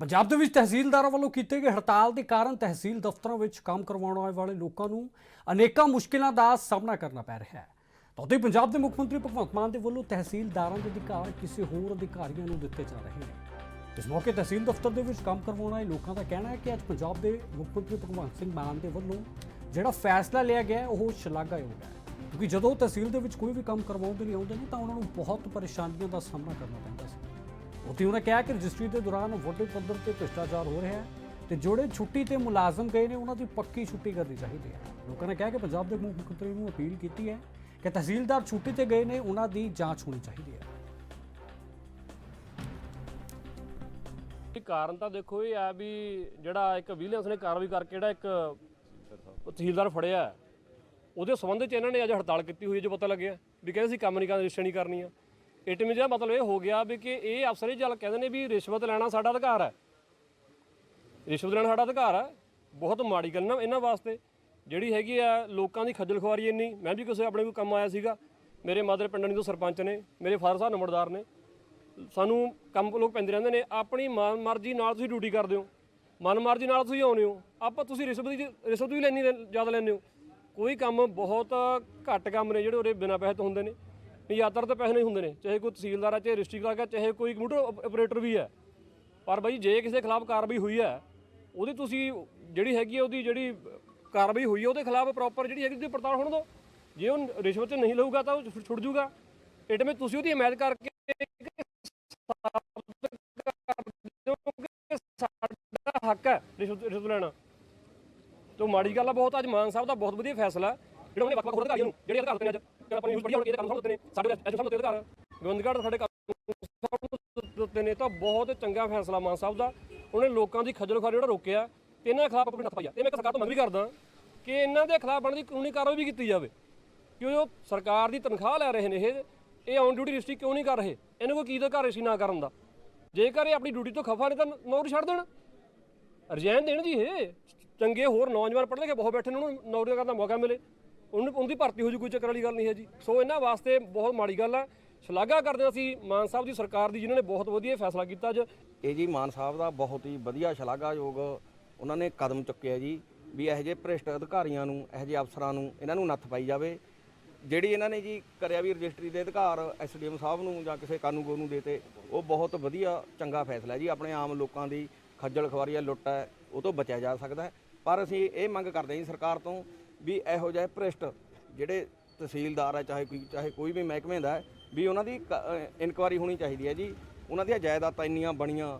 ਪੰਜਾਬ ਦੇ ਵਿੱਚ ਤਹਿਸੀਲਦਾਰਾਂ ਵੱਲੋਂ ਕੀਤੇ ਗਏ ਹੜਤਾਲ ਦੇ ਕਾਰਨ ਤਹਿਸੀਲ ਦਫ਼ਤਰਾਂ ਵਿੱਚ ਕੰਮ ਕਰਵਾਉਣ ਆਏ ਵਾਲੇ ਲੋਕਾਂ ਨੂੰ ਅਨੇਕਾਂ ਮੁਸ਼ਕਿਲਾਂ ਦਾ ਸਾਹਮਣਾ ਕਰਨਾ ਪੈ ਰਿਹਾ ਹੈ। ਤਾਂ ਪੰਜਾਬ ਦੇ ਮੁੱਖ ਮੰਤਰੀ ਭਗਵੰਤ ਮਾਨ ਦੇ ਵੱਲੋਂ ਤਹਿਸੀਲਦਾਰਾਂ ਦੇ ਅਧਿਕਾਰ ਕਿਸੇ ਹੋਰ ਅਧਿਕਾਰੀਆਂ ਨੂੰ ਦਿੱਤੇ ਜਾ ਰਹੇ ਨੇ। ਇਸ ਮੌਕੇ ਤਹਿਸੀਲ ਦਫ਼ਤਰ ਦੇ ਵਿੱਚ ਕੰਮ ਕਰਵਾਉਣ ਵਾਲੇ ਲੋਕਾਂ ਦਾ ਕਹਿਣਾ ਹੈ ਕਿ ਅੱਜ ਪੰਜਾਬ ਦੇ ਮੁੱਖ ਮੰਤਰੀ ਭਗਵੰਤ ਸਿੰਘ ਮਾਨ ਦੇ ਵੱਲੋਂ ਜਿਹੜਾ ਫੈਸਲਾ ਲਿਆ ਗਿਆ ਹੈ, ਉਹ ਸ਼ਲਾਘਾਯੋਗ ਹੈ। ਕਿਉਂਕਿ ਜਦੋਂ ਤਹਿਸੀਲ ਦੇ ਵਿੱਚ ਕੋਈ ਵੀ ਕੰਮ ਕਰਵਾਉਣ ਦੇ ਲਈ ਆਉਂਦੇ ਨੇ ਤਾਂ ਉਹਨਾਂ ਨੂੰ ਬਹੁਤ ਪਰੇਸ਼ਾਨੀਆਂ ਦਾ ਸਾਹਮਣਾ ਕਰਨਾ ਪੈਂਦਾ ਸੀ। ਉੱਥੇ ਉਹਨਾਂ ਕਿਹਾ ਕਿ ਰਜਿਸਟਰੀ ਦੇ ਦੌਰਾਨ ਵੱਡੇ ਪੱਧਰ ਤੇ ਭ੍ਰਿਸ਼ਟਾਚਾਰ ਹੋ ਰਿਹਾ ਹੈ ਤੇ ਜਿਹੜੇ ਛੁੱਟੀ ਤੇ ਮੁਲਾਜ਼ਮ ਗਏ ਨੇ, ਉਹਨਾਂ ਦੀ ਪੱਕੀ ਛੁੱਟੀ ਕਰਨੀ ਚਾਹੀਦੀ ਹੈ। ਲੋਕਾਂ ਨੇ ਕਿਹਾ ਕਿ ਪੰਜਾਬ ਦੇ ਮੁੱਖ ਮੰਤਰੀ ਨੂੰ ਅਪੀਲ ਕੀਤੀ ਹੈ ਕਿ ਤਹਿਸੀਲਦਾਰ ਛੁੱਟੀ ਤੇ ਗਏ ਨੇ, ਉਹਨਾਂ ਦੀ ਜਾਂਚ ਹੋਣੀ ਚਾਹੀਦੀ ਹੈ। ਕਿ ਕਾਰਨ ਤਾਂ ਦੇਖੋ, ਇਹ ਆ ਵੀ ਜਿਹੜਾ ਇੱਕ ਵਿਜੀਲੈਂਸ ਨੇ ਕਾਰਵਾਈ ਕਰਕੇ ਜਿਹੜਾ ਇੱਕ ਤਹਿਸੀਲਦਾਰ ਫੜਿਆ ਉਹਦੇ ਸੰਬੰਧ ਚ ਇਹਨਾਂ ਨੇ ਅੱਜ ਹੜਤਾਲ ਕੀਤੀ ਹੋਈ ਹੈ, ਜੋ ਪਤਾ ਲੱਗਿਆ ਵੀ ਕਹਿੰਦੇ ਸੀ ਕੰਮ ਨਹੀਂ ਕਰਨਾ, ਰਜਿਸਟਰ ਨਹੀਂ ਕਰਨੀ ਆ। ਇਟਮੀ ਦਾ ਮਤਲਬ ਇਹ ਹੋ ਗਿਆ ਵੀ ਕਿ ਇਹ ਅਫਸਰ ਇਹ ਗੱਲ ਕਹਿੰਦੇ ਨੇ ਵੀ ਰਿਸ਼ਵਤ ਲੈਣਾ ਸਾਡਾ ਅਧਿਕਾਰ ਹੈ। ਰਿਸ਼ਵਤ ਲੈਣਾ ਸਾਡਾ ਅਧਿਕਾਰ ਹੈ। ਬਹੁਤ ਮਾੜੀ ਗੱਲ ਨਾ ਇਹਨਾਂ ਵਾਸਤੇ। ਜਿਹੜੀ ਹੈਗੀ ਆ ਲੋਕਾਂ ਦੀ ਖੱਜਲ ਖੁਆਰੀ ਇੰਨੀ, ਮੈਂ ਵੀ ਕਿਸੇ ਆਪਣੇ ਕੋਈ ਕੰਮ ਆਇਆ ਸੀਗਾ। ਮੇਰੇ ਮਾਦਰ ਪਿੰਡਣੀ ਤੋਂ ਸਰਪੰਚ ਨੇ, ਮੇਰੇ ਫਾਦਰ ਸਾਹਿਬ ਨੰਬਰਦਾਰ ਨੇ। ਸਾਨੂੰ ਕੰਮ ਲੋਕ ਪੈਂਦੇ ਰਹਿੰਦੇ ਨੇ, ਆਪਣੀ ਮਨ ਮਰਜ਼ੀ ਨਾਲ ਤੁਸੀਂ ਡਿਊਟੀ ਕਰਦੇ ਹੋ। ਮਨ ਮਰਜ਼ੀ ਨਾਲ ਤੁਸੀਂ ਆਉਂਦੇ ਹੋ। ਆਪਾਂ ਤੁਸੀਂ ਰਿਸ਼ਵਤ ਦੀ ਰਿਸ਼ਵਤ ਵੀ ਲੈਣੀ ਜ਼ਿਆਦਾ ਲੈਂਦੇ ਹੋ। ਕੋਈ ਕੰਮ ਬਹੁਤ ਘੱਟ ਕੰਮ ਨੇ ਜਿਹੜੇ ਉਹਦੇ ਬਿਨਾਂ ਪੈਸੇ ਤੋਂ ਹੁੰਦੇ ਨੇ। ਨਹੀਂ, ਯਾਤਰਾ ਤੇ ਪੈਸੇ ਨਹੀਂ ਹੁੰਦੇ ਨੇ। ਚਾਹੇ ਕੋਈ ਤਹਿਸੀਲਦਾਰ ਹੈ ਚਾਹੇ ਡਿਸਟ੍ਰਿਕਟ ਦਾ ਚਾਹੇ ਕੋਈ ਕੰਪਿਊਟਰ ਆਪਰੇਟਰ ਵੀ ਹੈ। ਪਰ ਬਾਈ ਜੇ ਕਿਸੇ ਖਿਲਾਫ ਕਾਰਵਾਈ ਹੋਈ ਹੈ, ਉਹਦੀ ਤੁਸੀਂ ਜਿਹੜੀ ਹੈਗੀ ਹੈ ਉਹਦੀ ਜਿਹੜੀ ਕਾਰਵਾਈ ਹੋਈ ਹੈ ਉਹਦੇ ਖਿਲਾਫ ਪ੍ਰੋਪਰ ਜਿਹੜੀ ਹੈਗੀ ਉਹਦੀ ਪੜਤਾਲ ਹੋਣ ਦਿਓ ਜੇ ਉਹ ਰਿਸ਼ਵਤ ਨਹੀਂ ਲਊਗਾ ਤਾਂ ਉਹ ਛੁੱਟ ਜੂਗਾ। ਇਟਮੇ ਤੁਸੀਂ ਉਹਦੀ ਹਮਾਇਤ ਕਰਕੇ ਸਾਡਾ ਹੱਕ ਹੈ ਰਿਸ਼ਵਤ ਰਿਸ਼ਵਤ ਲੈਣਾ। ਤੋਂ ਮਾੜੀ ਗੱਲ ਆ, ਬਹੁਤ, ਅੱਜ ਮਾਨ ਸਾਹਿਬ ਦਾ ਬਹੁਤ ਵਧੀਆ ਫੈਸਲਾ। ਜਿਹੜਾ ਉਹਨੇ ਵੱਖ-ਵੱਖ ਹੋਰ ਅਧਿਕਾਰੀਆਂ ਨੂੰ, ਜਿਹੜੇ ਅਧਿਕਾਰ ਦਿੱਤੇ ਨੇ ਅੱਜ ਕਿ ਆਪਾਂ ਨਿਊਜ਼ ਪੜ੍ਹੀ ਹੋਣੀ ਇਹਦੇ ਕੰਮ ਸਾਨੂੰ ਨੇ, ਸਾਡੇ ਐਜੂਕੇਸ਼ਨ ਸਾਨੂੰ ਅਧਿਕਾਰ ਗੋਬਿੰਦਗੜ੍ਹ ਸਾਡੇ ਦਿੱਤੇ ਨੇ, ਤਾਂ ਬਹੁਤ ਚੰਗਾ ਫੈਸਲਾ ਮਾਨ ਸਾਹਿਬ ਦਾ। ਉਹਨੇ ਲੋਕਾਂ ਦੀ ਖੱਜਲ ਖੁਆਰੀ ਜਿਹੜਾ ਰੋਕਿਆ, ਤੇ ਇਹਨਾਂ ਖਿਲਾਫ ਆਪਣੀ ਨੱਥ ਪਾਈ ਤੇ ਮੈਂ ਸਰਕਾਰ ਤੋਂ ਮੰਗ ਵੀ ਕਰਦਾ ਕਿ ਇਹਨਾਂ ਦੇ ਖਿਲਾਫ ਬਣਦੀ ਕਾਨੂੰਨੀ ਕਾਰਵਾਈ ਵੀ ਕੀਤੀ ਜਾਵੇ ਕਿਉਂ ਉਹ ਸਰਕਾਰ ਦੀ ਤਨਖਾਹ ਲੈ ਰਹੇ ਨੇ ਇਹ ਇਹ ਔਨ ਡਿਊਟੀ ਰਜਿਸਟਰੀ ਕਿਉਂ ਨਹੀਂ ਕਰ ਰਹੇ? ਇਹਨੂੰ ਕੋਈ ਕੀ ਅਧਿਕਾਰ ਸੀ ਨਾ ਕਰਨ ਦਾ? ਜੇਕਰ ਇਹ ਆਪਣੀ ਡਿਊਟੀ ਤੋਂ ਖਫਾ ਨੇ ਤਾਂ ਨੌਕਰੀ ਛੱਡ ਦੇਣ। ਰਿਜ਼ਾਈਨ ਦੇਣ ਜੀ ਇਹ। ਚੰਗੇ ਹੋਰ ਨੌਜਵਾਨ ਪੜ੍ਹ ਲਿਖੇ ਬਹੁਤ ਬੈਠੇ ਨੇ, ਉਹਨੂੰ ਨੌਕਰੀ ਕਰਨ ਦਾ ਮੌਕਾ ਮਿਲੇ। ਉਹਨੂੰ ਉਹਦੀ ਭਰਤੀ ਹੋ ਜੂ, ਕੋਈ ਚੱਕਰ ਵਾਲੀ ਗੱਲ ਨਹੀਂ ਹੈ ਜੀ। ਸੋ ਇਹਨਾਂ ਵਾਸਤੇ ਬਹੁਤ ਮਾੜੀ ਗੱਲ ਹੈ ਸ਼ਲਾਘਾ ਕਰਦੇ ਅਸੀਂ ਮਾਨ ਸਾਹਿਬ ਦੀ ਸਰਕਾਰ ਦੀ, ਜਿਨ੍ਹਾਂ ਨੇ ਬਹੁਤ ਵਧੀਆ ਫੈਸਲਾ ਕੀਤਾ ਅੱਜ। ਇਹ ਜੀ ਮਾਨ ਸਾਹਿਬ ਦਾ ਬਹੁਤ ਹੀ ਵਧੀਆ ਸ਼ਲਾਘਾਯੋਗ ਉਹਨਾਂ ਨੇ ਕਦਮ ਚੁੱਕਿਆ ਜੀ, ਵੀ ਇਹੋ ਜਿਹੇ ਭ੍ਰਿਸ਼ਟ ਅਧਿਕਾਰੀਆਂ ਨੂੰ, ਇਹੋ ਜਿਹੇ ਅਫਸਰਾਂ ਨੂੰ ਇਹਨਾਂ ਨੂੰ ਨੱਥ ਪਾਈ ਜਾਵੇ। ਜਿਹੜੀ ਇਹਨਾਂ ਨੇ ਜੀ ਕਰਿਆ ਵੀ ਰਜਿਸਟਰੀ ਦੇ ਅਧਿਕਾਰ ਐਸਡੀਐਮ ਸਾਹਿਬ ਨੂੰ ਜਾਂ ਕਿਸੇ ਕਾਨੂੰਗੋ ਨੂੰ ਦੇਤੇ, ਉਹ ਬਹੁਤ ਵਧੀਆ, ਚੰਗਾ ਫੈਸਲਾ ਜੀ। ਆਪਣੇ ਆਮ ਲੋਕਾਂ ਦੀ ਖੱਜਲ ਖਵਾਰੀ ਹੈ ਲੁੱਟ ਹੈ ਉਹ ਤੋਂ ਬਚਿਆ ਜਾ ਸਕਦਾ ਪਰ ਅਸੀਂ ਇਹ ਮੰਗ ਕਰਦੇ ਹਾਂ ਜੀ ਸਰਕਾਰ ਤੋਂ ਵੀ ਇਹੋ ਜਿਹੇ ਭ੍ਰਿਸ਼ਟ ਜਿਹੜੇ ਤਹਿਸੀਲਦਾਰ ਹੈ ਚਾਹੇ ਕੋਈ ਚਾਹੇ ਕੋਈ ਵੀ ਮਹਿਕਮੇ ਦਾ ਹੈ ਵੀ ਉਹਨਾਂ ਦੀ ਇਨਕੁਆਰੀ ਹੋਣੀ ਚਾਹੀਦੀ ਹੈ ਜੀ। ਉਹਨਾਂ ਦੀਆਂ ਜਾਇਦਾਦਾਂ ਇੰਨੀਆਂ ਬਣੀਆਂ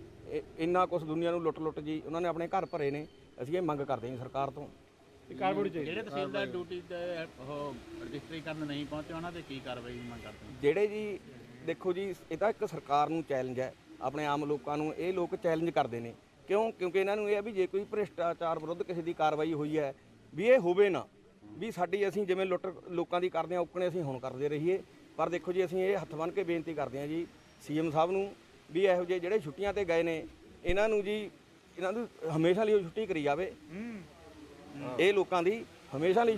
ਇੰਨਾ ਕੁਝ ਦੁਨੀਆ ਨੂੰ ਲੁੱਟ ਲੁੱਟ ਜੀ ਉਹਨਾਂ ਨੇ ਆਪਣੇ ਘਰ ਭਰੇ ਨੇ ਅਸੀਂ ਇਹ ਮੰਗ ਕਰਦੇ ਹਾਂ ਸਰਕਾਰ ਤੋਂ। ਚਾਹੀਦੀ ਜਿਹੜੇ ਤਹਿਸੀਲਦਾਰ ਡਿਊਟੀ ਤੇ ਉਹ ਰਜਿਸਟਰੀ ਕਰਨ ਨਹੀਂ ਪਹੁੰਚੇ ਉਹਨਾਂ ਤੇ ਕੀ ਕਾਰਵਾਈ ਦੀ ਮੰਗ ਕਰਦੇ ਹੋ? ਜਿਹੜੇ ਜੀ ਦੇਖੋ ਜੀ ਇਹ ਤਾਂ ਇੱਕ ਸਰਕਾਰ ਨੂੰ ਚੈਲੰਜ ਹੈ ਆਪਣੇ ਆਮ ਲੋਕਾਂ ਨੂੰ ਇਹ ਲੋਕ ਚੈਲੰਜ ਕਰਦੇ ਨੇ। ਕਿਉਂ? ਕਿਉਂਕਿ ਇਹਨਾਂ ਨੂੰ ਇਹ ਹੈ ਵੀ ਜੇ ਕੋਈ ਭ੍ਰਿਸ਼ਟਾਚਾਰ ਵਿਰੁੱਧ ਕਿਸੇ ਦੀ ਕਾਰਵਾਈ ਹੋਈ ਹੈ ਵੀ ਇਹ ਹੋਵੇ ਨਾ ਵੀ ਸਾਡੀ ਅਸੀਂ ਜਿਵੇਂ ਲੁੱਟ ਲੋਕਾਂ ਦੀ ਕਰਦੇ ਆ ਉਕਣੇ ਅਸੀਂ ਹੁਣ ਕਰਦੇ ਰਹੀਏ। ਪਰ ਦੇਖੋ ਜੀ ਅਸੀਂ ਇਹ ਹੱਥ ਬੰਨ੍ਹ ਕੇ ਬੇਨਤੀ ਕਰਦੇ ਹਾਂ ਜੀ ਸੀਐਮ ਸਾਹਿਬ ਨੂੰ ਵੀ ਇਹੋ ਜਿਹੇ ਜਿਹੜੇ ਛੁੱਟੀਆਂ ਤੇ ਗਏ ਨੇ ਇਹਨਾਂ ਨੂੰ ਜੀ ਇਹਨਾਂ ਨੂੰ ਹਮੇਸ਼ਾ ਲਈ ਛੁੱਟੀ ਕਰੀ ਜਾਵੇ। ਇਹ ਲੋਕਾਂ ਦੀ ਹਮੇਸ਼ਾ ਲਈ